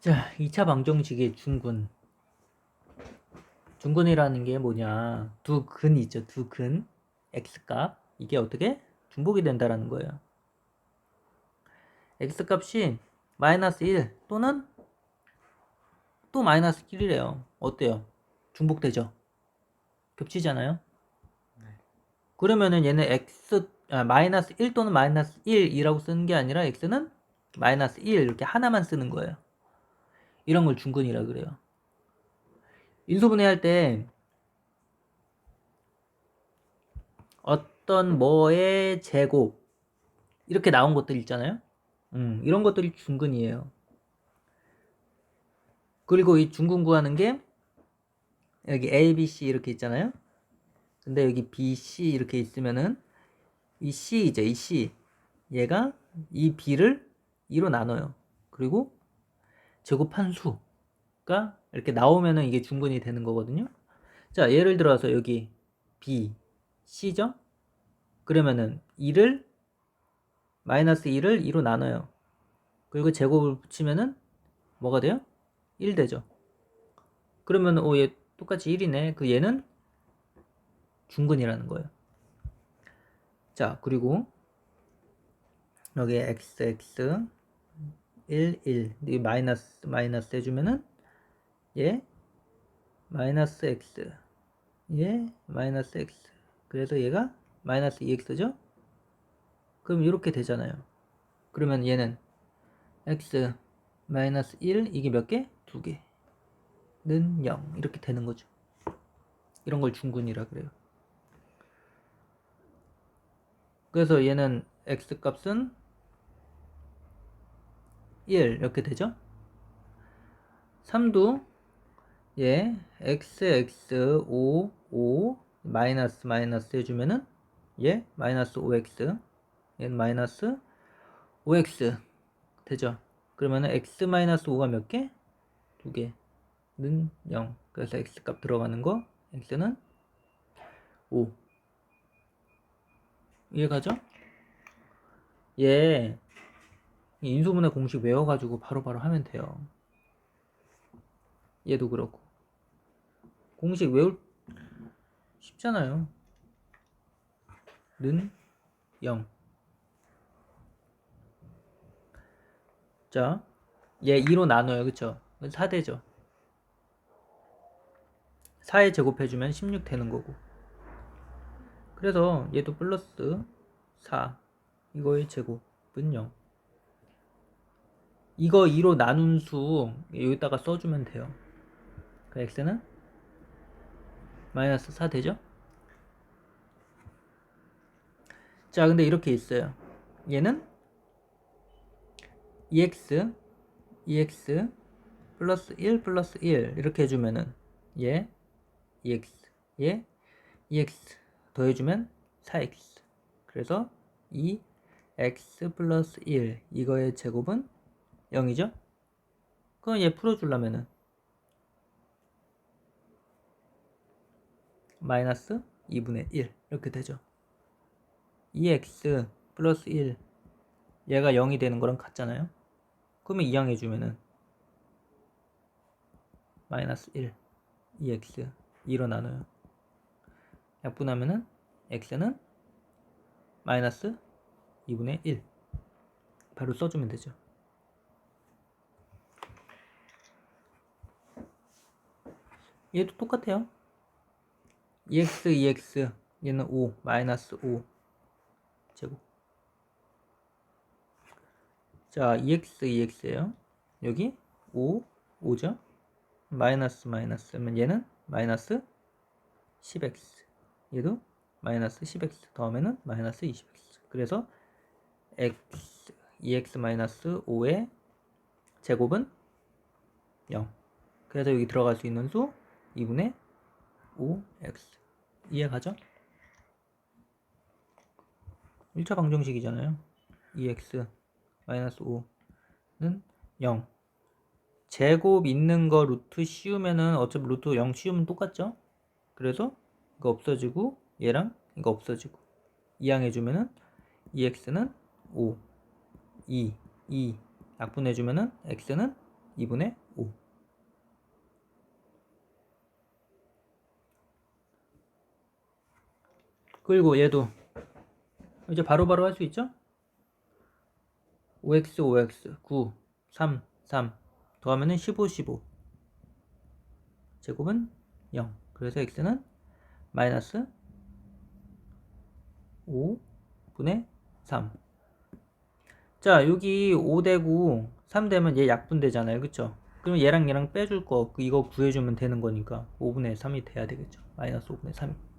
자, 2차 방정식의 중근. 중근이라는 게 뭐냐? 두 근이 있죠. 두 근. x값. 이게 어떻게 중복이 된다라는 거예요. x값이 마이너스 1 또는 또 마이너스 1이래요. 어때요? 중복되죠? 겹치잖아요? 그러면은 얘는 x 아, 마이너스 1 또는 마이너스 1이라고 쓰는 게 아니라 x는 마이너스 1 이렇게 하나만 쓰는 거예요. 이런 걸 중근이라 그래요. 인수분해 할 때 어떤 뭐의 제곱 이렇게 나온 것들 있잖아요. 음, 이런 것들이 중근이에요. 그리고 이 중근 구하는 게 여기 A, B, C 이렇게 있잖아요. 근데 여기 B, C 이렇게 있으면은 이 C이죠. 이 C. 얘가 이 B를 2로 나눠요. 그리고 제곱한 수가 이렇게 나오면은 이게 중근이 되는 거거든요. 자, 예를 들어서 여기 B, C죠? 그러면은 2를 마이너스 2를 2로 나눠요. 그리고 제곱을 붙이면은 뭐가 돼요? 1 되죠. 그러면 오, 얘 똑같이 1이네. 그 얘는 중근이라는 거예요. 자, 그리고 여기 x x 1 1 이 마이너스 마이너스 해주면은 얘 마이너스 x 얘 마이너스 x 그래서 얘가 마이너스 2x죠? 그럼 이렇게 되잖아요. 그러면 얘는 x 마이너스 1 이게 몇 개? 두 개 는 0 이렇게 되는 거죠. 이런 걸 중근이라 그래요. 그래서 얘는 x 값은 1 이렇게 되죠? 3도 얘 x x 5 5 마이너스 마이너스 해주면은 얘 마이너스 5x 얘는 마이너스 5x 되죠? 그러면은 x 마이너스 5가 몇 개? 두 개는 0 그래서 x 값 들어가는 거 x는 5 이해가죠? 얘 인수분해 공식 외워가지고 바로 바로 하면 돼요. 얘도 그렇고. 공식 외울 쉽잖아요. 는 0. 자, 얘 2로 나눠요. 그쵸? 4되죠. 4에 제곱해주면 16 되는 거고. 그래서 얘도 플러스 4 이거의 제곱은 0 이거 2로 나눈 수 여기다가 써주면 돼요. 그 x는 마이너스 4 되죠? 자 근데 이렇게 있어요. 얘는 e x ex 플러스 1 플러스 1 이렇게 해주면은 얘 ex 얘 ex 더해주면 4x 그래서 2x 플러스 1 이거의 제곱은 0이죠? 그럼 얘 풀어주려면은. 마이너스 2분의 1 이렇게 되죠. 2x 플러스 1 얘가 0이 되는 거랑 같잖아요. 그러면 이항 해주면은 마이너스 1 2x 2로 나눠요. 약분하면은 x는 마이너스 2분의 1 바로 써주면 되죠. 얘도 똑같아요. 2x, 2x 얘는 5 마이너스 5 제곱. 자 2x, 2x예요. 여기 5, 5죠. 마이너스 마이너스. 하면 얘는 마이너스 10x 얘도 마이너스 10x 더하면은 마이너스 20x 그래서 x 2x 마이너스 5의 제곱은 0 그래서 여기 들어갈 수 있는 수 2분의 5x 이해가죠? 1차 방정식이잖아요 2x 마이너스 5는 0 제곱 있는 거 루트 씌우면은 어차피 루트 0 씌우면 똑같죠? 그래서 이거 없어지고 얘랑 이거 없어지고 이항해주면은 2x는 5 2 2 약분해주면은 x는 2분의 5. 그리고 얘도 이제 바로바로 할 수 있죠? 5x 5x 9 3 3 더하면 은 15 15 제곱은 0 그래서 x는 마이너스 5분의 3 자, 여기 5 되고 3 되면 얘 약분되잖아요. 그쵸? 그럼 얘랑 얘랑 빼줄 거, 그 이거 구해주면 되는 거니까 5분의 3이 돼야 되겠죠. 마이너스 5분의 3이.